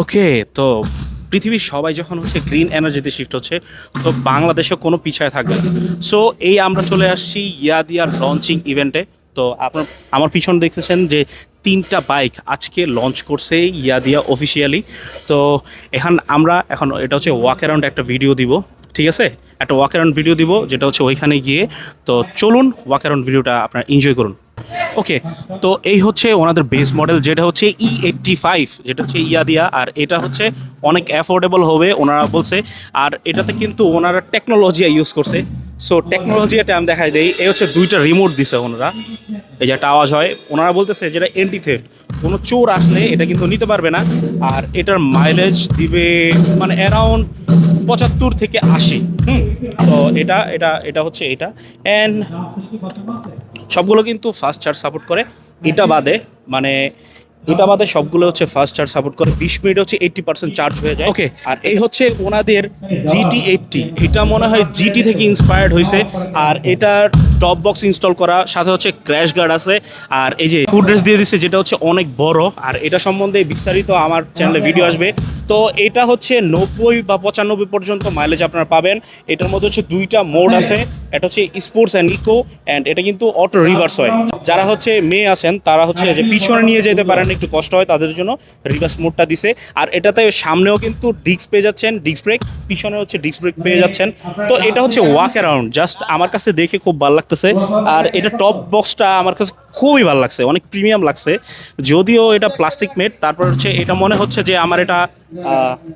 ওকে, তো পৃথিবীর সবাই যখন হচ্ছে গ্রিন এনার্জিতে শিফট হচ্ছে, তো বাংলাদেশে কোনো পিছায় থাকবে না। সো এই আমরা চলে আসছি ইয়াদিয়ার লঞ্চিং ইভেন্টে তো আপনার, আমার পিছনে দেখতেছেন যে তিনটা বাইক আজকে লঞ্চ করছে ইয়াদিয়া অফিসিয়ালি তো এখন আমরা, এখন এটা হচ্ছে ওয়াক অ্যারাউন্ড একটা ভিডিও দিব, ঠিক আছে? একটা ওয়াক অ্যারাউন্ড ভিডিও দিব, যেটা হচ্ছে ওইখানে গিয়ে। তো চলুন ওয়াক অ্যারাউন্ড ভিডিওটা আপনারা এনজয় করুন। ওকে তো এই হচ্ছে ওনাদের বেস মডেল যেটা হচ্ছে ই এইটটি ফাইভ যেটা হচ্ছে ইয়াদিয়া, আর এটা হচ্ছে অনেক অ্যাফোর্ডেবল হবে, ওনারা বলছে। আর এটাতে কিন্তু ওনারা টেকনোলজি ইউজ করছে। সো টেকনোলজি এটা আমি দেখাই দেই, এই হচ্ছে দুইটা রিমোট দিছে ওনারা। এই যে একটা আওয়াজ হয়, ওনারা বলতেছে যেটা এন্টি থেফট কোনো চোর আসলে এটা কিন্তু নিতে পারবে না, আর এটার মাইলেজ দিবে মানে অ্যারাউন্ড পঁচাত্তর থেকে আশি। হুম, তো এটা এটা এটা হচ্ছে এটা। অ্যান্ড সবগুলো কিন্তু ফার্স্ট চার্জ সাপোর্ট করে। এটা বাদে মানে এটা বাদে সবগুলো হচ্ছে ফার্স্ট চার্জ সাপোর্ট করে। বিশ মিনিট হচ্ছে এইটটি পার্সেন্ট চার্জ হয়ে যায়। ওকে আর এই হচ্ছে ওনাদের জিটি এইটটি এটা মনে হয় জিটি থেকে ইন্সপায়ার্ড হয়েছে আর এটার টপ বক্স ইনস্টল করা, সাথে হচ্ছে ক্র্যাশ গার্ড আছে। আর এই যে ফুড ড্রেস দিয়ে দিচ্ছে যেটা হচ্ছে অনেক বড়। আর এটা সম্বন্ধে বিস্তারিত আমার চ্যানেলে ভিডিও আসবে। তো এটা হচ্ছে নব্বই বা পঁচানব্বই পর্যন্ত মাইলেজ আপনারা পাবেন। এটার মধ্যে হচ্ছে দুইটা মোড আছে। এটা হচ্ছে স্পোর্টস অ্যান্ড ইকো অ্যান্ড এটা কিন্তু অটো রিভার্স হয়। যারা হচ্ছে মেয়ে আছেন, তারা হচ্ছে যে পিছনে নিয়ে যেতে পারেন, একটু কষ্ট হয়, তাদের জন্য রিভার্স মোডটা দিছে। আর এটাতে সামনেও কিন্তু ডিস্ক পেয়ে যাচ্ছেন ডিস্ক ব্রেক পিছনে হচ্ছে ডিস্ক ব্রেক পেয়ে যাচ্ছেন। তো এটা হচ্ছে ওয়াক অ্যারাউন্ড জাস্ট আমার কাছে দেখে খুব ভালো লাগতেছে। আর এটা টপ বক্সটা আমার কাছে খুবই ভালো লাগছে, অনেক প্রিমিয়াম লাগছে। যদিও এটা প্লাস্টিক মেড তারপর হচ্ছে এটা মনে হচ্ছে যে আমার এটা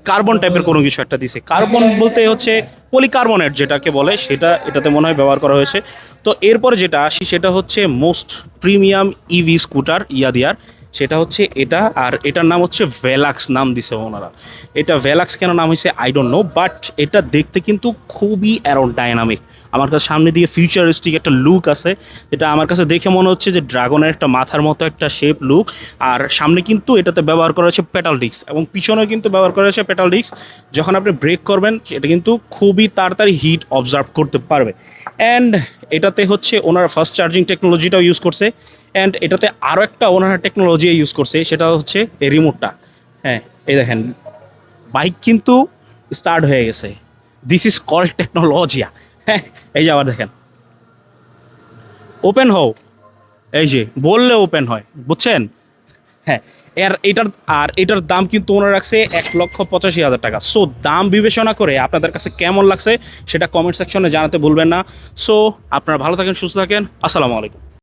কার্বন টাইপের কোনো কিছু একটা দিছে। কার্বন বলতে হচ্ছে পলিকার্বনেট যেটাকে বলে, সেটা, এটাতে মনে হয় ব্যবহার করা হয়েছে। তো এরপরে যেটা আসি, সেটা হচ্ছে মোস্ট প্রিমিয়াম ইভি স্কুটার ইয়াদিয়ার সেটা হচ্ছে এটা আর এটার নাম হচ্ছে ভেলাক্স নাম দিছে ওনারা। এটা ভেলাক্স কেন নাম হয়েছে আই ডোন্ট নো বাট এটা দেখতে কিন্তু খুবই অ্যারোড ডাইনামিক আমার কাছে সামনে দিয়ে ফিউচারিস্টিক একটা লুক আছে, যেটা আমার কাছে দেখে মনে হচ্ছে যে ড্রাগনের একটা মাথার মতো একটা শেপ লুক আর সামনে কিন্তু এটাতে ব্যবহার করা হচ্ছে পেটাল ডিস্ক এবং পিছনেও কিন্তু ব্যবহার করা হচ্ছে পেটাল ডিস্ক যখন আপনি ব্রেক করবেন এটা কিন্তু খুবই তাড়াতাড়ি হিট অবজার্ভ করতে পারবে। অ্যান্ড এটাতে হচ্ছে ওনার ফার্স্ট চার্জিং টেকনোলজিটাও ইউজ করছে। অ্যান্ড এটাতে আরও একটা ওনারা টেকনোলজি ইউজ করছে, সেটা হচ্ছে এই রিমোটটা হ্যাঁ এই দেখেন বাইক কিন্তু স্টার্ট হয়ে গেছে। দিস ইজ কল টেকনোলজিয়া হ্যাঁ এই যে আবার দেখেন। ওপেন হও। এই যে, বললে ওপেন হয়, বুঝছেন? হ্যাঁ এর এটার, আর এটার দাম কিন্তু ওনারা রাখছে এক লক্ষ পঁচাশি হাজার টাকা। সো দাম বিবেচনা করে আপনাদের কাছে কেমন লাগছে, সেটা কমেন্ট সেকশনে জানাতে ভুলবেন না। সো আপনারা ভালো থাকেন, সুস্থ থাকেন। আসসালামু আলাইকুম।